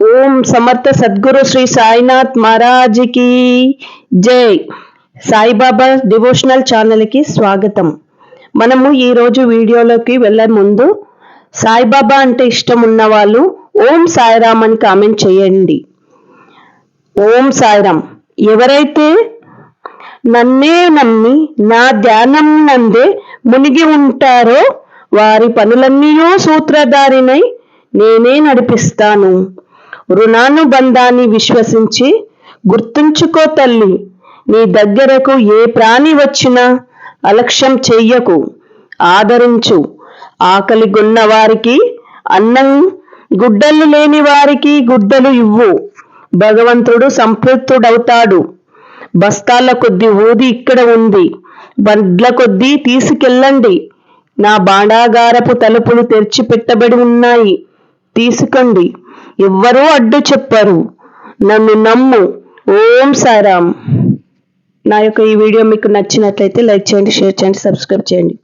ఓం సమర్థ సద్గురు శ్రీ సాయినాథ్ మహారాజ్కి జై. సాయిబాబా డివోషనల్ ఛానల్కి స్వాగతం. మనము ఈరోజు వీడియోలోకి వెళ్ళే ముందు సాయిబాబా అంటే ఇష్టం ఉన్న వాళ్ళు ఓం సాయిరామ్ అని కామెంట్ చేయండి. ఓం సాయిరామ్ ఎవరైతే నన్నే నమ్మి నా ధ్యానం నందే మునిగి ఉంటారో వారి పనులన్నీయో సూత్రధారినై నేనే నడిపిస్తాను. రుణానుబంధాన్ని విశ్వసించి గుర్తుంచుకో తల్లి నీ దగ్గరకు ఏ ప్రాణి వచ్చినా అలక్ష్యం చెయ్యకు ఆదరించు. ఆకలి గున్న వారికి అన్నం గుడ్డలు లేని వారికి గుడ్డలు ఇవ్వు. భగవంతుడు సంపృప్తుడవుతాడు బస్తాల కొద్ది ఊది ఇక్కడ ఉంది. బండ్ల కొద్దీ తీసుకెళ్ళండి. నా బాండాగారపు తలుపులు తెరిచిపెట్టబడి ఉన్నాయి. తీసుకోండి. ఎవ్వరూ అడ్డు చెప్పరు. నన్ను నమ్ము. ఓం సారాం. నా యొక్క ఈ వీడియో మీకు నచ్చినట్లయితే లైక్ చేయండి షేర్ చేయండి సబ్స్క్రైబ్ చేయండి.